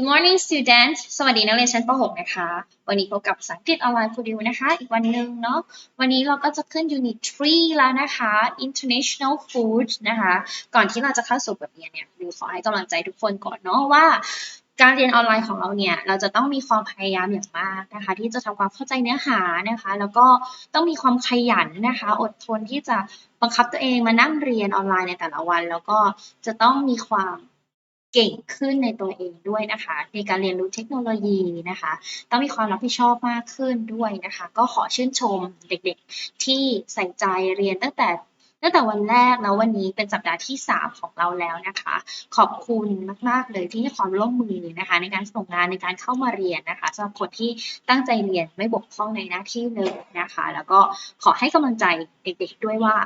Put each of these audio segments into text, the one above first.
Good morning students สวัสดีนักเรียนชั้นป .6 นะคะ วันนี้พบกับภาษาอังกฤษออนไลน์ for you นะคะ อีกวันหนึ่งเนาะ วันนี้เราก็จะขึ้น unit 3 แล้วนะคะ international food นะคะ ก่อนที่เราจะเข้าสู่บทเรียนเนี่ยดิวขอให้กำลังใจทุกคนก่อนเนาะว่า การเรียนออนไลน์ของเราเนี่ย เราจะต้องมีความพยายามอย่างมากนะคะ ที่จะทำความเข้าใจเนื้อหานะคะ แล้วก็ต้องมีความขยันนะคะ อดทนที่จะบังคับตัวเองมานั่งเรียนออนไลน์ในแต่ละวัน แล้วก็จะต้องมีความ เก่งขึ้นในตัวเองด้วยนะคะ ในการเรียนรู้เทคโนโลยีนะคะ ต้องมีความรับผิดชอบมากขึ้นด้วยนะคะ ก็ขอชื่นชมเด็กๆที่ใส่ใจเรียนตั้งแต่ตั้งแต่วันแรกแล้ววันนี้เป็นสัปดาห์ที่ 3 ของเราแล้วนะคะ ขอบคุณมาก ๆ เลยที่ให้ความร่วมมือนะคะ ในการส่งงานในการเข้ามาเรียนนะคะสำหรับคนที่ตั้งใจเรียนไม่บกพร่องในหน้าที่เลยนะคะ แล้วก็ขอให้กำลังใจเด็ก ๆ ด้วยว่า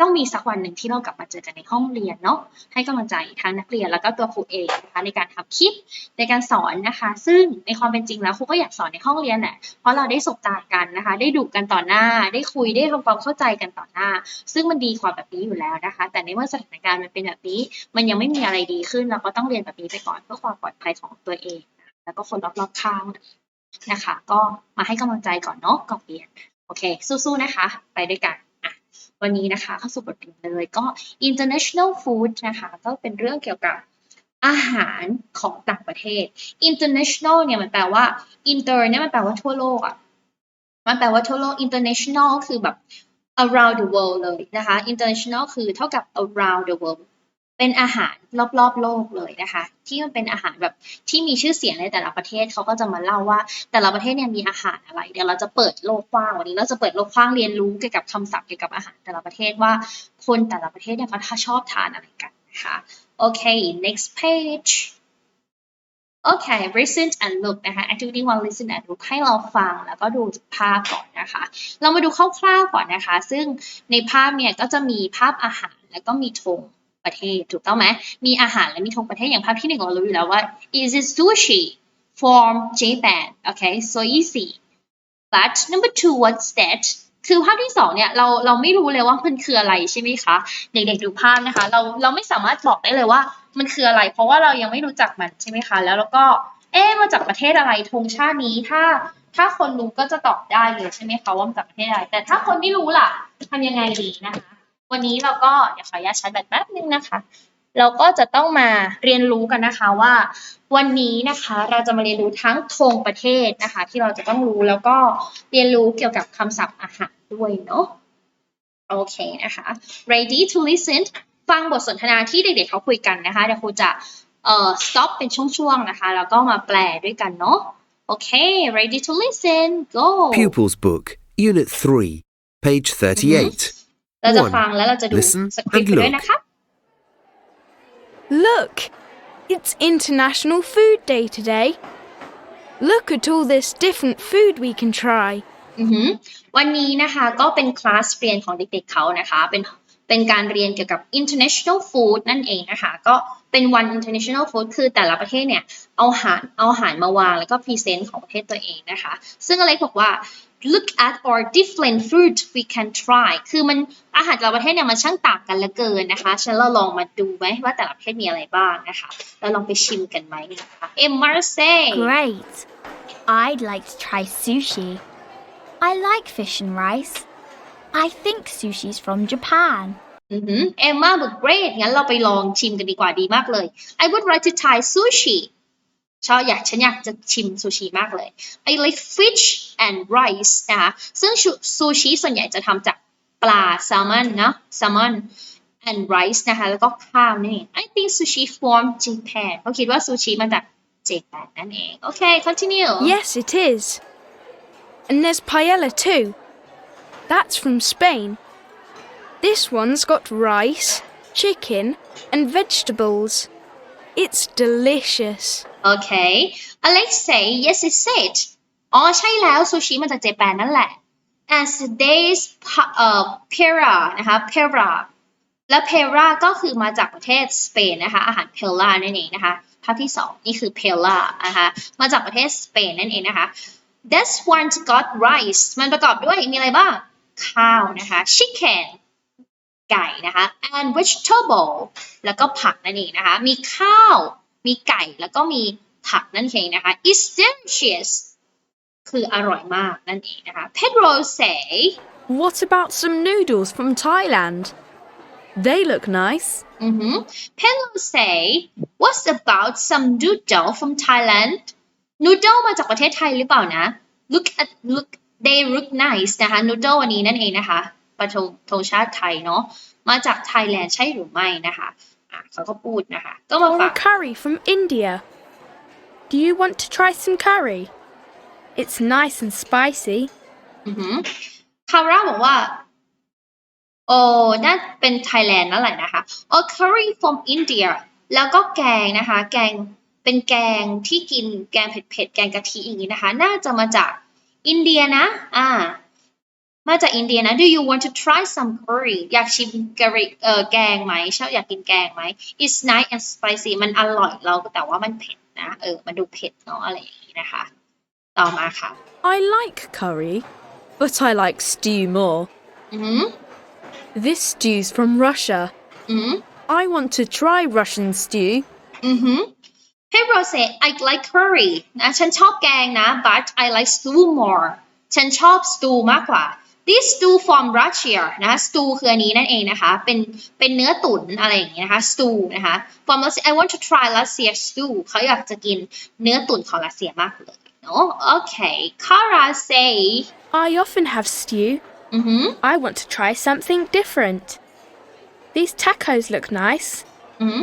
ต้องมีสักวันหนึ่งที่เรากลับมาเจอกันในห้องเรียนเนาะให้กำลังใจทั้งนักเรียนแล้วก็ตัวครูเองนะคะในการทำคลิปในการสอนนะคะ ซึ่งในความเป็นจริงแล้วครูก็อยากสอนในห้องเรียนแหละเพราะเราได้สบตากันนะคะ ได้ดูกันต่อหน้า ได้คุยได้ทำความเข้าใจกันต่อหน้า ซึ่งมันดีกว่าแบบนี้อยู่แล้วนะคะ แต่ในเมื่อสถานการณ์มันเป็นแบบนี้ มันยังไม่มีอะไรดีขึ้นเราก็ต้องเรียนแบบนี้ไปก่อนเพื่อความปลอดภัยของตัวเอง แล้วก็คนรอบๆข้างนะคะ ก็มาให้กำลังใจก่อนเนาะก่อนเรียนโอเค สู้ๆนะคะ ไปด้วยกัน วันนี้นะคะเข้าสู่บทเรียนเลยก็ international food นะคะก็เป็นเรื่องเกี่ยวกับอาหารของต่างประเทศ international เนี่ยมันแปลว่า inter เนี่ยมันแปลว่าทั่วโลกอะมันแปลว่าทั่วโลก international คือแบบ around the world เลยนะคะ international คือเท่ากับ around the world เป็นอาหารรอบๆ โลกเลยนะคะ ที่มันเป็นอาหารแบบที่มีชื่อเสียงในแต่ละประเทศเขาก็จะมาเล่าว่า แต่ละประเทศเนี่ยมีอาหารอะไร เดี๋ยวเราจะเปิดโลกกว้างวันนี้เราจะเปิดโลกกว้างเรียนรู้เกี่ยวกับคำศัพท์เกี่ยวกับอาหารแต่ละประเทศว่าคนแต่ละประเทศเนี่ยเขาชอบทานอะไรกันนะคะโอเค next page โอเค listen and look นะคะ activity one listen and look ให้เราฟังแล้วก็ดูภาพก่อนนะคะ เรามาดูคร่าวๆก่อนนะคะ ซึ่งในภาพเนี่ยก็จะมีภาพอาหารแล้วก็มีธง ประเทศถูกต้องไหมมีอาหารและมีธงประเทศอย่างภาพที่หนึ่งเรารู้อยู่แล้วว่า is it sushi from Japan okay so easy but number two what's that คือภาพที่สองเนี่ยเราเราไม่รู้เลยว่ามันคืออะไรใช่ไหมคะ เด็กๆดูภาพนะคะ เราเราไม่สามารถบอกได้เลยว่ามันคืออะไร เพราะว่าเรายังไม่รู้จักมันใช่ไหมคะ แล้วเราก็เอ๊ะมาจากประเทศอะไรธงชาตินี้ถ้าถ้าคนรู้ก็จะตอบได้เลยใช่ไหมคะว่ามาจากประเทศอะไรแต่ถ้าคนไม่รู้ล่ะทำยังไงดีนะคะ วันนี้เราก็เดี๋ยวขออนุญาตใช้แบตแป๊บนึงนะคะ เราก็จะต้องมาเรียนรู้กันนะคะว่า วันนี้นะคะเราจะมาเรียนรู้ทั้งธงประเทศนะคะ ที่เราจะต้องรู้แล้วก็เรียนรู้เกี่ยวกับคำศัพท์อาหารด้วยเนาะโอเคนะคะ ready to listen ฟังบทสนทนาที่เด็กๆเขาคุยกันนะคะเดี๋ยวครูจะเอ่อ stop เป็นช่วงๆนะคะแล้วก็มาแปลด้วยกันเนาะโอเค ready to listen go Pupils Book, Unit 3, page 38. เราจะ One. ฟังแล้วเราจะดู Listen สคริปต์ and ด้วย look. นะคะ Look! It's International Food Day today. Look at all this different food we can try. อือหือวันนี้นะคะก็เป็นคลาสเรียนของเด็กๆเขานะคะเป็นเป็นการเรียนเกี่ยวกับ international food นั่นเองนะคะ ก็เป็นวัน international food คือแต่ละประเทศเนี่ย เอาอาหารเอาอาหารมาวางแล้วก็พรีเซนต์ของประเทศตัวเองนะคะ ซึ่งอะไรบอกว่า look at our different food we can try คือมันอาหารแต่ละประเทศเนี่ยมันช่างต่างกันเหลือเกินนะคะฉันเราลองมาดูไหมว่าแต่ละประเทศมีอะไรบ้างนะคะเราลองไปชิมกันไหมนะคะเอ็มมาร์เซ่ Great. I'd like to try sushi. I like fish and rice. I think sushi's from Japan. อือหือเอมมาบอก great งั้นเราไปลองชิมกันดีกว่าดีมากเลย I would like to try sushi ชอบอยากฉันอยากจะชิมซูชิมากเลย I like fish and rice นะคะซึ่งซูชิส่วนใหญ่จะทำจากปลาแซลมอนเนาะแซลมอน and rice นะคะ แล้วก็ข้าวนี่ I think sushi from Japan เขาคิดว่าซูชิมาจากเจแปนนั่นเอง โอเค continue Yes, it is. And there's paella too. That's from Spain. This one's got rice, chicken, and vegetables. It's delicious. โอเค Alex say yes it said อ๋อใช่แล้วซูชิมาจากเจแปนนั่นแหละ as days เอ่อ pera นะคะ pera และ pera ก็คือมาจากประเทศสเปนนะคะ อาหาร pella นั่นเองนะคะภาพที่สองนี่คือ pella นะคะมาจากประเทศสเปนนั่นเองนะคะ this one got rice มันประกอบด้วยมีอะไรบ้าง ข้าวนะคะ chicken ไก่นะคะ and vegetable แล้วก็ผักนั่นเองนะคะ มีข้าว มีไก่แล้วก็มีผักนั่นเองนะคะ is delicious คืออร่อยมากนั่นเองนะคะ Pedro say What about some noodles from Thailand? They look nice. อือหือ Pedro say what's about some noodle from Thailand noodle มาจากประเทศไทยหรือเปล่านะ look at look they look nice นะคะ noodle อันนี้นั่นเองนะคะประธงธงชาติไทยเนาะมาจากไทยแลนด์ใช่หรือไม่นะคะ อะเขาก็พูดนะคะ ก็มา Or ฝา a ก curry from India. Do you want to try some curry? It's nice and spicy. อือหือคาร่าบอกว่า โอ้น่าเป็นไทยแลนด์นั่นแหละนะคะ a curry from India แล้วก็แกงนะคะ แกง เป็นแกงที่กินแกงเผ็ดๆ แกงกะทิอย่างนี้นะคะ น่าจะมาจากอินเดียนะ อ่า มาจากอินเดียนะ Do you want to try some curry อยากชิมกะหรี่เอ่อแกงไหมชอบอยากกินแกงไหม It's nice and spicy มันอร่อยเราแต่ว่ามันเผ็ดนะ เออ มันดูเผ็ดเนาะอะไรอย่างนี้นะคะ ต่อมาค่ะ I like curry, but I like stew more. อือหือ This stew's from Russia. อือหือ I want to try Russian stew. อือหือ Pedro say I like curry นะฉันชอบแกงนะ but I like stew more ฉันชอบ stew มากกว่า this stew from Russia นะ stew คืออันนี้นั่นเองนะคะ เป็นเป็นเนื้อตุ๋นอะไรอย่างเงี้ยนะคะ stew นะคะ from Russia I want to try Russia stew เขาอยากจะกินเนื้อตุ๋นของรัสเซียมากเลยเนาะโอเค Kara say I often have stew. อือหือ I want to try something different. These tacos look nice. อือหือ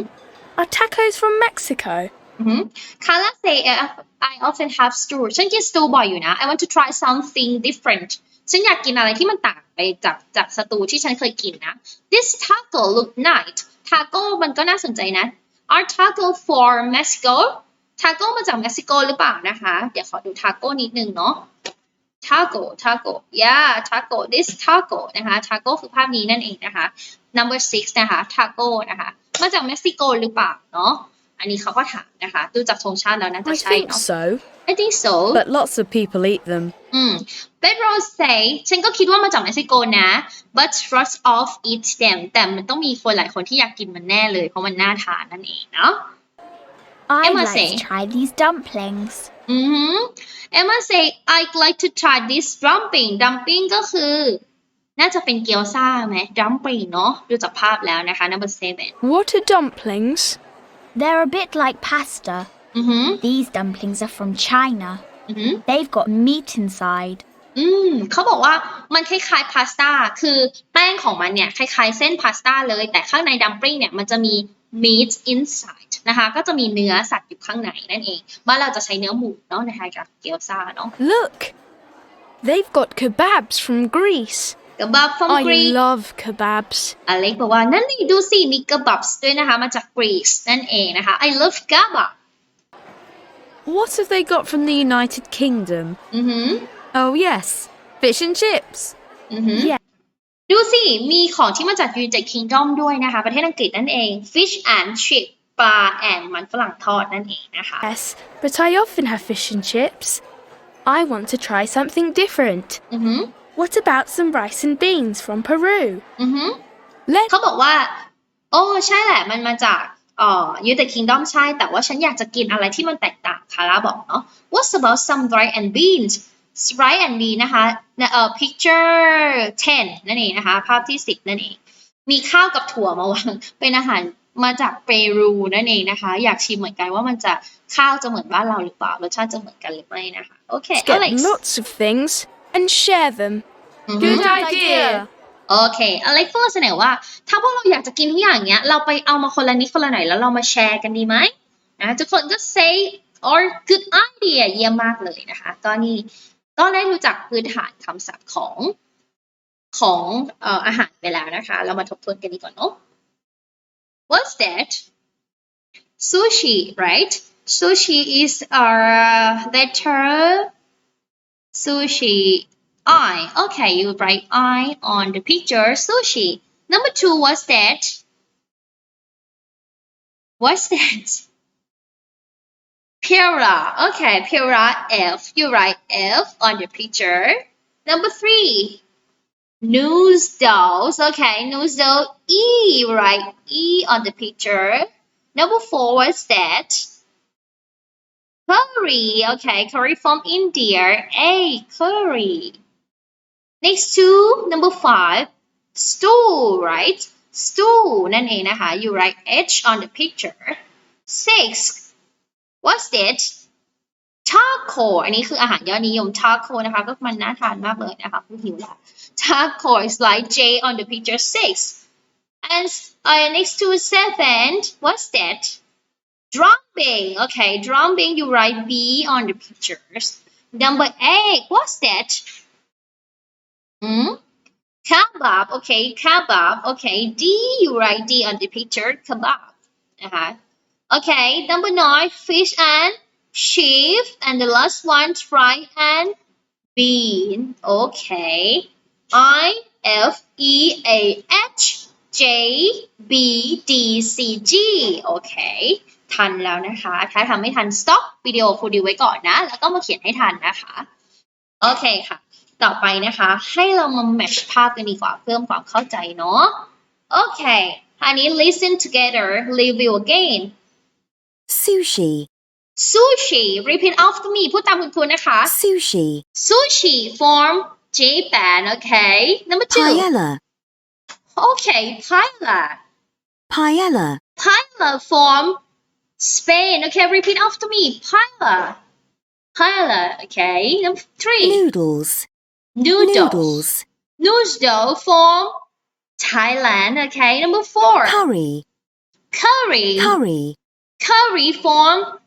Are tacos from Mexico? อือหือ Kara say uh, I often have stew ฉันกิน stew บ่อยอยู่นะ I want to try something different ฉันอยากกินอะไรที่มันต่างไปจากจากสตูที่ฉันเคยกินนะ This taco look nice taco มันก็น่าสนใจนะ Are taco for Mexico taco มาจากเม็กซิโกหรือเปล่านะคะ เดี๋ยวขอดู taco นิดนึงเนาะ taco taco yeah taco this taco นะคะ taco คือภาพนี้นั่นเองนะคะ number six นะคะ taco นะคะ มาจากเม็กซิโกหรือเปล่าเนาะ อันนี้เขาก็ถามนะคะ ดูจากธงชาติแล้วน่าจะ I ใช่ think เนาะ so, I think so but lots of people eat them. อืม Pedro say ฉันก็คิดว่ามาจากเม็กซิโกนะ but lots of eat them แต่มันต้องมีคนหลายคนที่อยากกินมันแน่เลย เพราะมันน่าทานนั่นเองเนาะ I'd Emma like say. to try these dumplings. อือหือ Emma say I'd like to try this dumpling dumpling ก็คือน่าจะเป็นเกี๊ยวซ่าไหม dumpling เนาะดูจากภาพแล้วนะคะ number seven What are dumplings? They're a bit like pasta. อือหือ These dumplings are from China. อือหือ They've got meat inside. อืมเขาบอกว่ามันคล้ายๆพาสต้า คือแป้งของมันเนี่ยคล้ายๆเส้นพาสต้าเลย แต่ข้างในดัมปลิ้งเนี่ยมันจะมี meat inside นะคะ ก็จะมีเนื้อสัตว์อยู่ข้างในนั่นเอง บ้านเราจะใช้เนื้อหมูเนาะในทางกับเกี๊ยวซ่าเนาะ Look! They've got kebabs from Greece. กระบับ from I Greece love kebabs. อเล็กบอกว่านั่นนี่ดูสิมีกระบับด้วยนะคะ มาจากกรีซนั่นเองนะคะ I love kebab What have they got from the United Kingdom? อือหือ Oh, yes, fish and chips. อือหือ Yeah. ดูสิ มีของที่มาจาก United Kingdom ด้วยนะคะ ประเทศอังกฤษนั่นเอง fish and chip ปลา and มันฝรั่งทอดนั่นเองนะคะ Yes, but I often have fish and chips. I want to try something different. อือหือ What about some rice and beans from Peru? อือหือ Let เขาบอกว่า โอ้ใช่แหละ มันมาจากเอ่อ United Kingdom ใช่ แต่ว่าฉันอยากจะกินอะไรที่มันแตกต่างคาร่าบอกเนาะ What's about some rice and beans rice and beans นะคะเอ่อ picture 10 นั่นเองนะคะ ภาพที่ 10 นั่นเอง มีข้าวกับถั่วมาวาง เป็นอาหารมาจากเปรูนั่นเองนะคะ อยากชิมเหมือนกันว่ามันจะข้าวจะเหมือนบ้านเราหรือเปล่ารสชาติจะเหมือนกันหรือไม่นะคะ โอเค get Alex lots of things and share them. อือหือ Good idea. โอเคอเล็กพูดเสนอว่า ถ้าพวกเราอยากจะกินทุกอย่างเนี้ย เราไปเอามาคนละนิดคนละหน่อยแล้วเรามาแชร์กันดีไหมนะทุกคนก็ say or good idea เยี่ยมมากเลยนะคะ ก็นี่ก็ได้รู้จักพื้นฐานคำศัพท์ของของเอ่ออาหารไปแล้วนะคะ เรามาทบทวนกันดีก่อนเนาะ What's that sushi right sushi is a letter sushi I. Okay, you write I on the picture. Sushi. Number two, what's that? What's that? Pura. Okay, Pura F. You write F on the picture. Number three, noodles. Okay, noodle E. You write E on the picture. Number four, what's that? curry okay curry from India A curry next to number five stew right stew นั่นเองนะคะ you write H on the picture six what's that taco อันนี้คืออาหารยอดนิยม taco นะคะ ก็มันน่าทานมากเลยนะคะผู้หิวละ taco is like J on the picture six and uh, next to seven what's that Drumming. Okay, drumming, you write B on the pictures. Number eight, what's that? Hmm? Kebab. Okay, kebab. Okay, D, you write D on the picture. Kebab. Uh-huh. Okay, number nine, fish and sheep. And the last one, fry and bean. Okay. I, F, E, A, H, J, B, D, C, G. Okay. ทันแล้วนะคะ ถ้าทำไม่ทัน stop วิดีโอคูดีไว้ก่อนนะ แล้วก็มาเขียนให้ทันนะคะ โอเคค่ะ ต่อไปนะคะ ให้เรามา match ภาพกันดีกว่าเพิ่มความเข้าใจเนาะ โอเคอันนี้ listen together review again Sushi. sushi repeat after me พูดตามคุณครูนะคะ Sushi. sushi from Japan okay number two Paella. okay paella Paella. paella from Spain okay repeat after me paella paella okay number three Noodles. noodles Noodles. noodle from Thailand okay number four Curry. curry Curry. curry from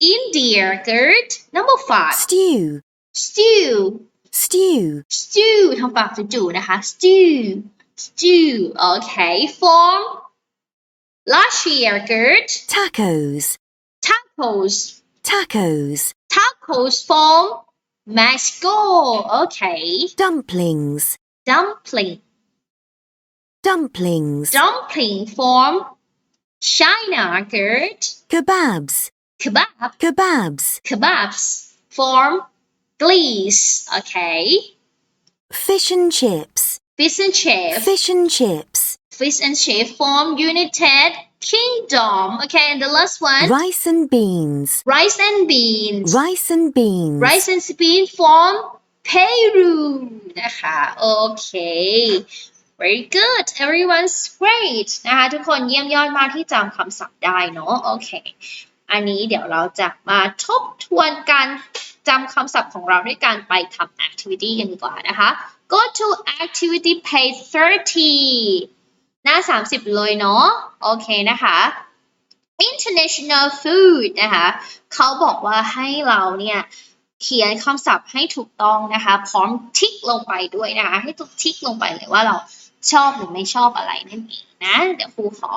India good number five Stew. stew Stew. stew ทำปากจู่ๆนะคะ stew stew okay from Russia good Tacos. tacos Tacos. tacos from Mexico okay Dumplings. dumpling Dumplings. dumpling from China good Kebabs. kebab Kebabs. kebabs from Greece okay Fish and chips. fish and chips Fish and chips fish and chips from United Kingdom okay and the last one Rice and beans. rice and beans Rice and beans. rice and beans from Peru นะคะ โอเค very good everyone's great นะคะทุกคนเยี่ยมยอดมากที่จำคำศัพท์ได้เนาะโอเค อันนี้เดี๋ยวเราจะมาทบทวนการจำคำศัพท์ของเราด้วยการไปทำ activity กันดีกว่านะคะ go to activity page 30 หน้า 30 เลยเนาะโอเคนะคะ international food นะคะเขาบอกว่าให้เราเนี่ยเขียนคำศัพท์ให้ถูกต้องนะคะ พร้อมทิกลงไปด้วยนะคะ ให้ทุกทิกลงไปเลยว่าเราชอบหรือไม่ชอบอะไรนั่นเองนะ เดี๋ยวครูขอ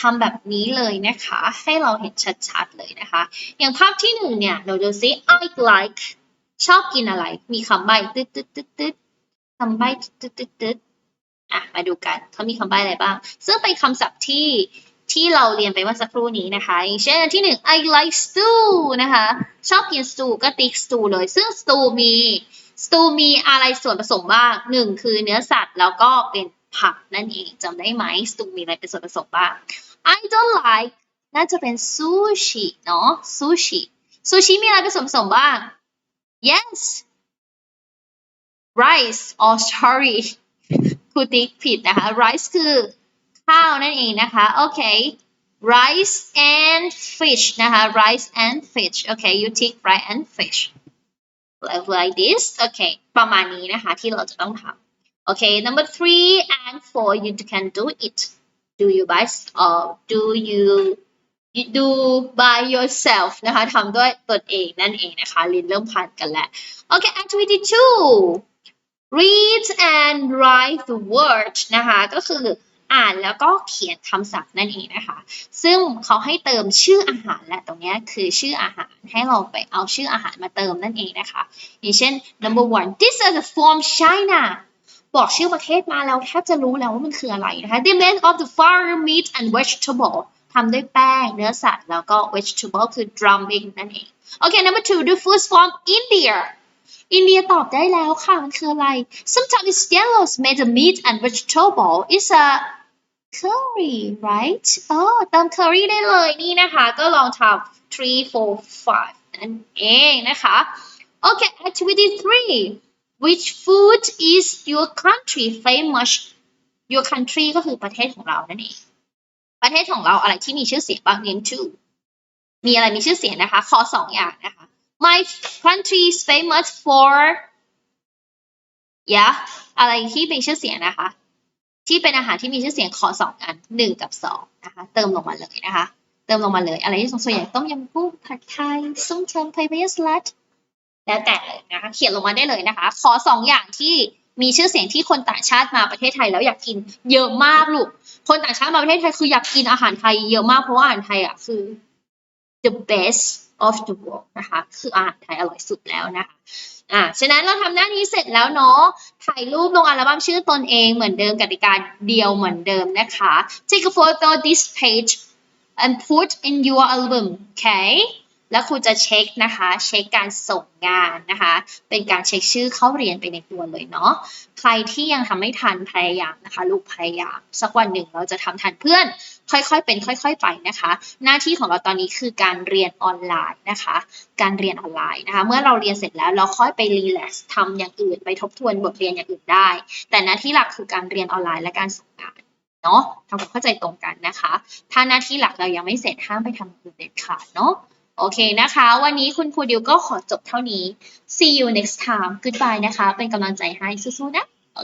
ทำแบบนี้เลยนะคะ ให้เราเห็นชัดๆเลยนะคะ อย่างภาพที่หนึ่งเนี่ยเราดูซิ I like ชอบกินอะไร มีคำใบ้ตึ๊ดตึ๊ดตึ๊ดตึ๊ดคำใบ้ตึ๊ดตึ๊ดตึ๊ด อะมาดูกันเขามีคำใบ้อะไรบ้าง ซึ่งเป็นคำศัพท์ที่ที่เราเรียนไปเมื่อสักครู่นี้นะคะ อย่างเช่นที่หนึ่ง I like stew นะคะ ชอบกิน stew ก็ติ๊ก stew เลย ซึ่ง stew มี stew มีอะไรส่วนผสมบ้างหนึ่งคือเนื้อสัตว์แล้วก็เป็นผักนั่นเองจำได้ไหม stew มีอะไรเป็นส่วนผสมบ้าง I don't like น่าจะเป็น sushi เนาะ sushi sushi มีอะไรเป็นส่วนผสมบ้าง yes rice or sorry รูติ๊กผิดนะคะ rice คือข้าวนั่นเองนะคะ โอเค rice and fish นะคะ rice and fish โอเค you tick rice and fish like like this โอเค ประมาณนี้นะคะ ที่เราจะต้องทำโอเค number three and four you can do it do you by or do you you do by yourself นะคะทำด้วยตนเองนั่นเองนะคะลินเริ่มพันกันแล้ว โอเค activity two read and write the word นะคะ ก็คืออ่านแล้วก็เขียนคำศัพท์นั่นเองนะคะ ซึ่งเขาให้เติมชื่ออาหารและตรงนี้คือชื่ออาหารให้เราไปเอาชื่ออาหารมาเติมนั่นเองนะคะ อย่างเช่น number one this is from China บอกชื่อประเทศมาแล้วแทบจะรู้แล้วว่ามันคืออะไรนะคะ the made of the farm meat and vegetable ทำด้วยแป้งเนื้อสัตว์แล้วก็ vegetable คือ drumming นั่นเอง โอเค number two the food from India อินเดียตอบได้แล้วค่ะ มันคืออะไร sometimes it's yellow made of meat and vegetable it's a curry right อ๋อเติม curry ได้เลยนี่นะคะ ก็ลองทำ three four five นั่นเองนะคะ Okay activity three which food is your country famous your country ก็คือประเทศของเรานั่นเอง ประเทศของเราอะไรที่มีชื่อเสียงบ้าง name two มีอะไรมีชื่อเสียงนะคะ ขอสองอย่างนะคะ my country is famous for yeah อะไรที่มีชื่อเสียงนะคะ ที่เป็นอาหารที่มีชื่อเสียงขอสองอันหนึ่งกับสองนะคะ เติมลงมาเลยนะคะ เติมลงมาเลย อะไรที่ส่วนใหญ่ต้มยำกุ้งผัดไทยส้มตำไทยเบสลัดแล้วแต่เลยนะคะ เขียนลงมาได้เลยนะคะ ขอสองอย่างที่มีชื่อเสียงที่คนต่างชาติมาประเทศไทยแล้วอยากกินเยอะมากลูก คนต่างชาติมาประเทศไทยคืออยากกินอาหารไทยเยอะมากเพราะว่าอาหารไทยอะคือ the best of the world นะคะ คืออาหารไทยอร่อยสุดแล้วนะคะอ่าฉะนั้นเราทำหน้านี้เสร็จแล้วเนาะ ถ่ายรูปลงอัลบั้มชื่อตนเองเหมือนเดิมกติกาเดียวเหมือนเดิมนะคะ take a photo this page and put in your album okay แล้วครูจะเช็คนะคะ เช็คการส่งงานนะคะ เป็นการเช็คชื่อเข้าเรียนไปในตัวเลยเนาะ ใครที่ยังทำไม่ทันพยายามนะคะ ลูกพยายาม สักวันหนึ่งเราจะทำทันเพื่อน ค่อยๆเป็น ค่อย ๆ ไปนะคะ หน้าที่ของเราตอนนี้คือการเรียนออนไลน์นะคะ การเรียนออนไลน์นะคะ เมื่อเราเรียนเสร็จแล้วเราค่อยไปรีแลกซ์ทำอย่างอื่นไปทบทวนบทเรียนอย่างอื่นได้ แต่หน้าที่หลักคือการเรียนออนไลน์และการส่งงานเนาะทำความเข้าใจตรงกันนะคะ ถ้าหน้าที่หลักเรายังไม่เสร็จห้ามไปทำอย่อื่นเด็ดขาดเนาะ โอเคนะคะ วันนี้คุณครูดิวก็ขอจบเท่านี้ see you next time goodbye นะคะ เป็นกำลังใจให้สู้ๆนะ